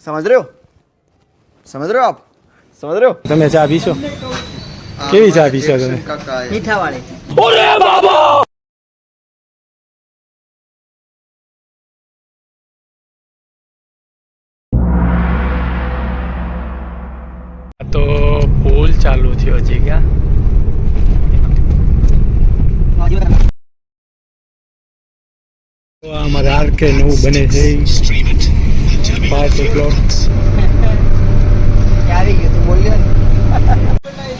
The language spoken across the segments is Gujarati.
સમજ રહ્યો સમજ રહ્યો આપ સમજ રહ્યો તમે ચા પીશો આ કેવી ચા અમારા પીશો તમે? જેક્સન કાકા એ. મીઠા વાળી તો પુલ ચાલુ થયો છે ક્યાં તો આર કે નવું બને છે. પાંચ ને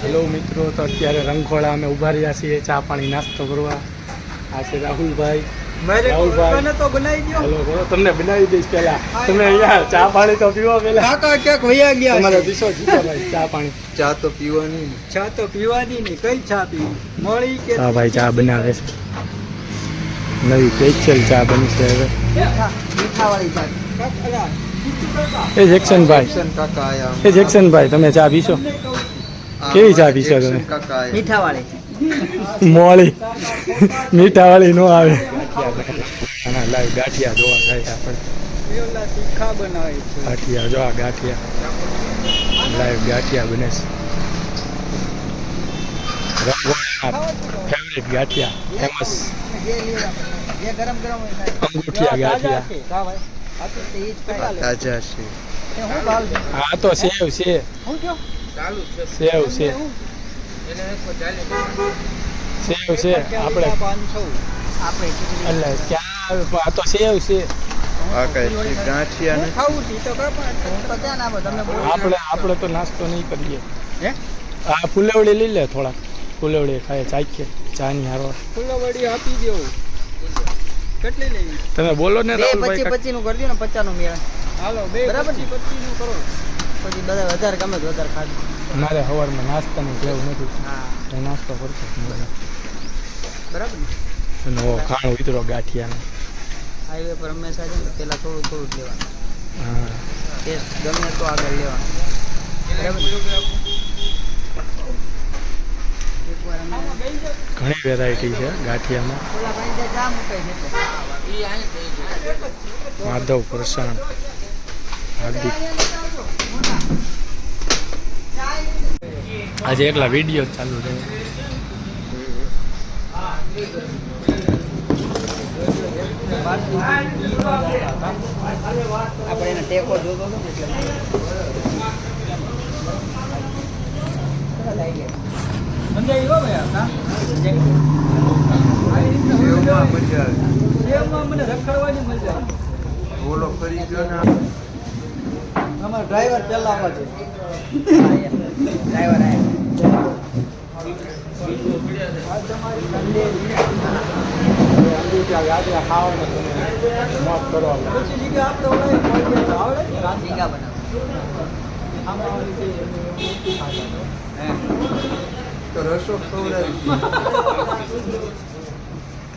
હેલો મિત્રો. તો અત્યારે રંગખોળા અમે ઊભા રહ્યા છીએ. ચા પાણી નાસ્તો કરવા. આ છે રાહુલભાઈ. તમને બનાવી દઈશ પહેલા. તમે અહીંયા ચા પાણી તો પીવા પહેલા. કાકા ક્યાંક વયા ગયા તમારે દીશો ભાઈ ચા પાણી. ચા તો પીવાની ને. ચા તો પીવાની નહીં. કઈ ચા પીવી? મળી કે હા ભાઈ ચા બનાવે છે. નવી સ્પેશિયલ ચા બની છે હવે. એ જેક્સનભાઈ. એ જેક્સનભાઈ તમે ચા પીશો? કેવી ચા પીશો તમે? મોળી. મીઠા વાળી નો આવે. લાઈવ ગાંઠિયા જોવા થાય આપણે. ગાંઠિયા જોવા ગાંઠિયા. લાઈવ ગાંઠિયા બને છે. ફેવરેટ ગાંઠિયા ફેમસ. અંગૂઠિયા ગાંઠિયા હા તો. તાજા છે હું સેવ છે સેવ છે સેવ છે આપણે. એટલે ક્યાં આ તો સેવ છે. આપણે આપણે તો નાસ્તો નહીં કરીએ હે? આ ફુલેવડી લઈ લે થોડાક ફુલેવડી ખાય ચાખીએ ચાની હારો. ફુલવડી આપી દેવું. કેટલી લેવી? તમે બોલો ને રાહુલભાઈ પચી. પચી નું કરી દો ને પચાસનું મેળ. હાલો બે બરાબર? પચી નું? કરો. પછી બધા વધારે ગમે તો વધારે ખાજો. મારે સવારમાં નાસ્તાની ટેવ નથી. હા. નાસ્તો કરતો બરાબર ને? ઓ ખાણું ઉતરો ગાંઠિયાનો. હાઈવે પર હંમેશા છે ને પેલા થોડું થોડું લેવાનું. હા. ટેસ્ટ ગમે તો આગળ લેવાનું. બરાબર ને? એકવાર અમે ઘણી વેરાયટી છે ગાંઠિયામાં. માધવ પ્રસાણ હાર્દિક. આજે એકલા વીડિયો ચાલુ રહે. આપણે એને ટેકો જોતો હતો એટલે. ઓલો કરી ગયો. ને અમારો ડ્રાઈવર આવે છે. ડ્રાઈવર આવે પછી તો રસો ખવડાવી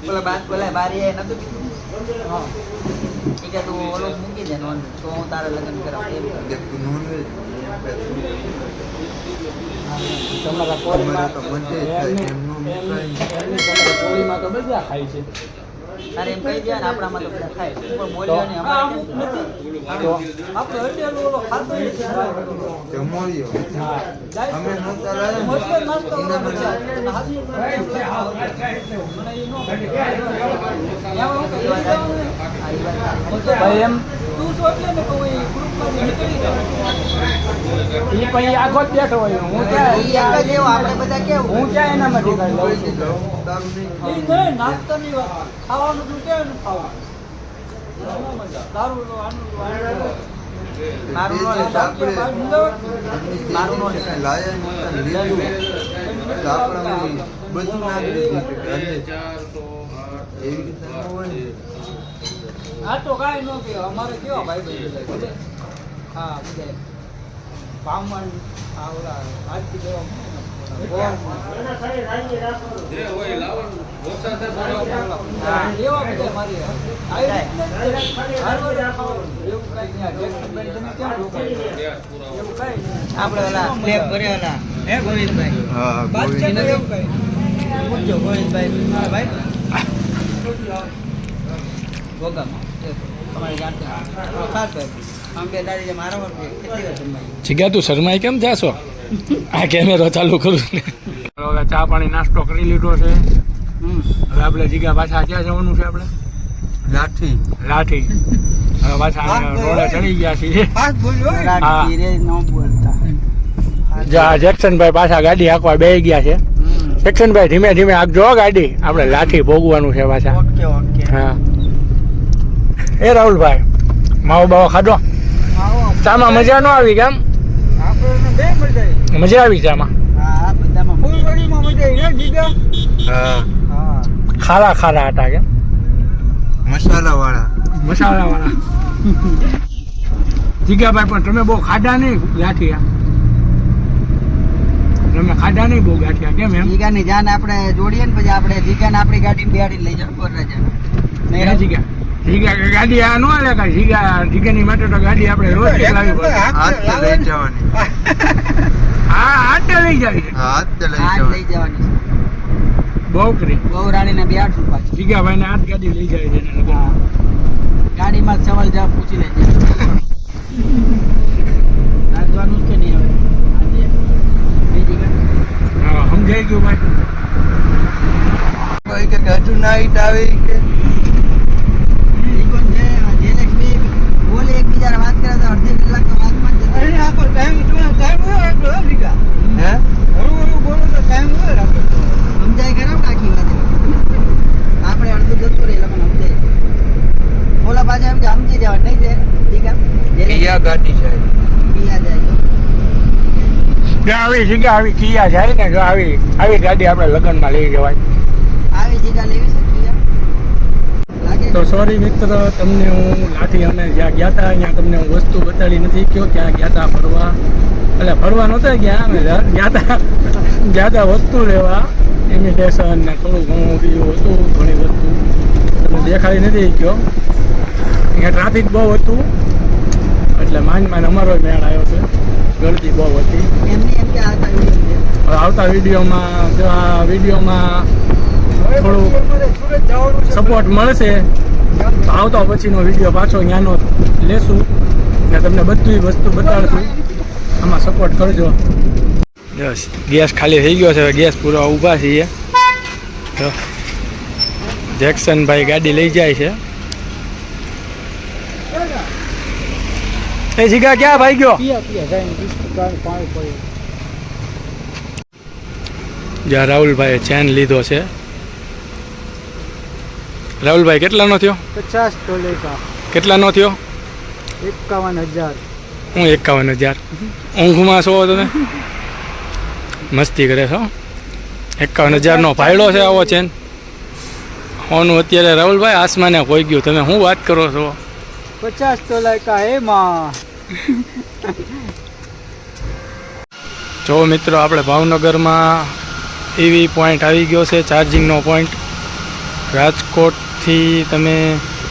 પેલા બાદ પેલા બારી એ નતું કીધું હા ઈ કે તું ઓલું મૂકી દે નોન તો હું તારા લગ્ન કરાવું એમ કહ્યું. એક નોનવેજ તમારા અમારે તો બધે જ થાય એમનું મુકાય કોળીમાં તો બધા ખાય છે તારે એમ કહી દે ને આપણામાં તો બધા ખાય. પણ બોલ્યો ને અમારે એમ તું છો એટલે ને કહું એ પછી આખો જ બેઠો હોય. હું ઈ ક્યાં એક જ એવો આપણે બધા કેવું? હું ક્યાં માટે કાંઈ લઉં? છું તારું નહીં ખાવું. નહીં નાસ્તાની વાત. ખાવાનું તું કે ને ખાવું તારું આનું આનું મારું મારું બધું. આ તો કાંઈ ન કે અમારે કેવા ભાઈ? હા, બધા બામણ, આ ઓલા આજથી દેવા એવા બધા મારી આવી રીતના જ હારવાર ખાવાનું. એવું કાંઈ નહીં. આ જેક્સનભાઈ તમે કેમ રોકાય? એવું કાંઈ નહીં. આપણે ઓલા હે ગોવિંદભાઈ હા ગોવિંદભાઈ ભાઈ ગોગામાં તમારે જાતે ખાસ હોય આમ બે દાડી જે મારો હોય કેટલી વાર જમવાય જીગા તું શરમાઈ કેમ જાશો? આ કેમેરો ચાલુ કરું હવે ચા પાણી નાસ્તો કરી લીધો છે. હવે આપણે જીગા પાછા ક્યાં જવાનું છે આપણે? લાઠી. લાઠી. હવે પાછા રોડે ચડી ગયા છીએ. જા જેક્સનભાઈ પાછા ગાડી હાંકવા બે ગયા છે. જેક્સનભાઈ ધીમે ધીમે હો ગાડી. આપણે લાઠી ભોગવાનું છે પાછા. Okay okay. હા. એ રાહુલભાઈ માવો બાવો ખાધો? ચામાં મજા ન આવી કેમ મજા આવી. ચામાં? હા બધામાં ફૂલવાડીમાં મજા આવી. ને જીગા હા. હા. ખારા ખારા હતા કેમ? મસાલા વાળા મસાલા વાળા જીગાભાઈ પણ તમે બહુ ખાધા નહીં ગાંઠિયા. તમે ખાધા નહીં બહુ ગાંઠિયા કેમ એમ? જીગાની જાન આપણે જોડીએ ને પછી આપણે જીગાને આપણી ગાડીમાં બેહાડીને લઈ જાવ વરરાજા નહીં જીગા? જીગા ગાડી આ ન હાલે કાંઈ? જીગા જીગાની માટે તો ગાડી આપણે રોજ ચલાવવી પડે હાથ લઈ જવાની. હા હાથે લઈ જાય છે લઈ જવાની. જવાની. બહુ કરી બહુ રાણીને બેહાડશું પાછી જીગાભાઈને હાથ ગાડી લઈ જાય છે. ગાડીમાં સવાલ જવાબ પૂછી લેજે. કે નહીં હવે? સમજાઈ ગયું ભાઈ. હજુ નાઈટ આવી કે રિકોન છે જે લક્ષ્મી એકબીજાને વાત કરે તો અડધી કલાક તો વાતમાં જ અરે આખો ટાઈમ તમારો ટાઈમ હોય આટલો જીગા હે? હળવું હળવું બોલો તો ટાઈમ હોય રાખો. સમજાય ખરા કાકી વાત આપણે અડધું જતું રહે એટલે મને સમજાય. ઓલા પાછા એમ કે સમજી જવા નહીં જાય. ઠીક કિયા ગાડી છે પિયા જાય. આવી જગ્યા આવી કિયા જાય ને જો આવી આવી ગાડી આપણે લગ્નમાં લઈ જવાય. આવી જગ્યા લેવી તો સોરી મિત્ર તમને હું લાઠી અમે જ્યાં ગયા હતા ત્યાં તમને હું વસ્તુ બતાડી નથી કયો ક્યાં ગયા હતા ફરવા. એટલે ફરવા નહોતા ગયા અમે ગયા હતા ગયા હતા વસ્તુ લેવા. ઇમિટેશન ને થોડું ઘણું બીજું હતું ઘણી વસ્તુ. તમને દેખાડી નથી કયો અહીંયા ટ્રાફિક બહુ હતું. એટલે માંડ માંડ અમારો મેળ આવ્યો છે. ગળદી બહુ હતી. આવતા વિડીયોમાં જો આ વિડીયોમાં થોડું સુરત જવાનું છે સપોર્ટ મળશે. તો આવતો પછીનો વીડિયો પાછો ત્યાંનો લેશું. ને તમને બધી વસ્તુ બતાડશું. આમાં સપોર્ટ કરજો. બસ ગેસ ખાલી થઈ ગયો છે. હવે ગેસ પૂરો ઊભા છીએ. તો જેક્સનભાઈ ગાડી લઈ જાય છે. એ જીગા ક્યાં ભાઈ ગયો? પિયા પિયા જાય બિસ્કુટ પાણી પડે જ્યાં રાહુલભાઈએ ચેન લીધો છે. રાહુલભાઈ કેટલાનો થયો? પચાસ ટોલેકા કેટલાનો થયો? એકાવન હજાર. હું એકાવન હજાર. ઊંઘમાં છો તમે? મસ્તી કરે છો એકાવન હજારનો ફાયડો છે આવો ચેન. હોનું અત્યારે રાહુલભાઈ આસમાને કોઈ ગયું. તમે શું વાત કરો છો? પચાસ ટોલેકા એમાં. જો મિત્રો આપણે ભાવનગરમાં એવી પોઈન્ટ આવી ગયો છે ચાર્જિંગનો પોઈન્ટ રાજકોટથી તમે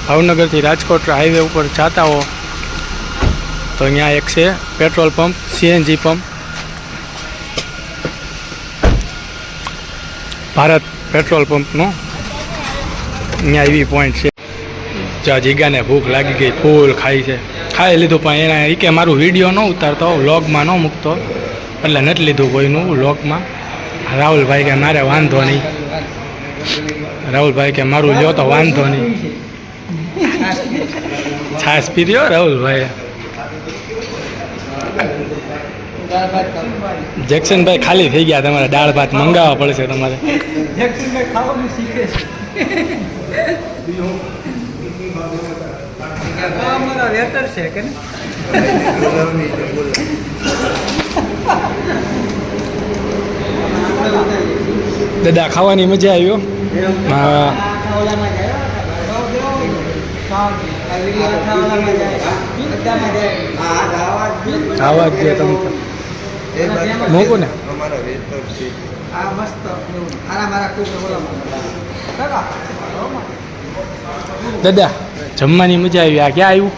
ભાવનગરથી રાજકોટ હાઈવે ઉપર જતા હો, તો અહીંયા એક છે petrol pump, CNG pump. Bharat petrol પંપનો અહીંયા એવી પોઈન્ટ છે. જ્યાં જીગાને ભૂખ લાગી ગઈ, ફૂલ ખાઈ છે. ખાઈ લીધું પણ એના એ કે મારું વીડિયો ન ઉતારતો વ્લોગમાં ન મૂકતો. એટલે નથી લીધું કોઈનું વ્લોગમાં રાહુલભાઈ કે મારે વાંધો નહીં. રાહુલભાઈ કે મારું લ્યો તો વાંધો નહીં. છાશ પી રહ્યો રાહુલભાઈ જેક્સનભાઈ ખાલી થઈ ગયા તમારે દાળ ભાત મંગાવવા પડશે તમારે. દાદા ખાવાની મજા આવ્યો હા ઓલામાં જાય આ વીડિયો ઓલામાં જાય બધામાં જાય આવા જ તમે. મૂકો ને. મારા દાદા જમવાની મજા આવી. આ ક્યાં આવ્યું?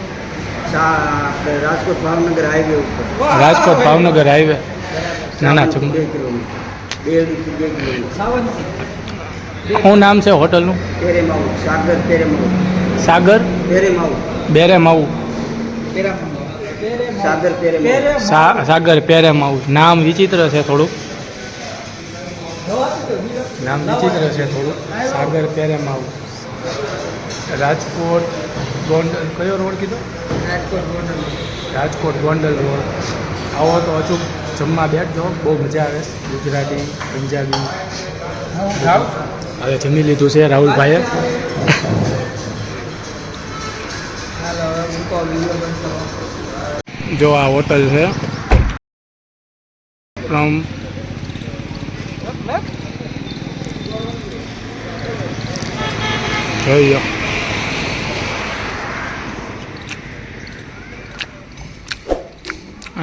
રાજકોટ ભાવનગર હાઈવે ઉપર. રાજકોટ ભાવનગર હાઈવે. ના ના જમ શું નામ છે હોટલનું? સાગર સાગર? પેરે બેરે માવું સાગર પેરે માવું સા- સાગર પેરે માવું નામ વિચિત્ર છે થોડુંક. નામ વિચિત્ર છે થોડુંક. સાગર પેરે માવું રાજકોટ ગોંડલ કયો રોડ કીધો? ગોંડલ રાજકોટ ગોંડલ રોડ. આવો તો અચૂક જમવા બેઠજો. બહુ મજા આવે. ગુજરાતી પંજાબી. હવે જમી લીધું છે રાહુલભાઈએ. જો આ હોટલ છે. ફ્રોમ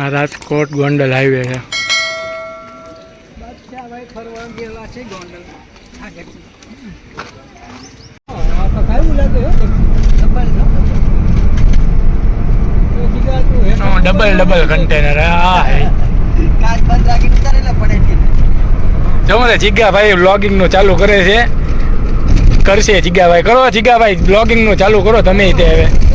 આ રાજકોટ ગોંડલ હાઈવે છે. ડબલ ડબલ કન્ટેનર હા જો ને જીગાભાઈ બ્લોગિંગનું ચાલુ કરે છે. કરશે જીગાભાઈ. કરો જીગાભાઈ બ્લોગિંગનું ચાલુ કરો, તમે તે હવે.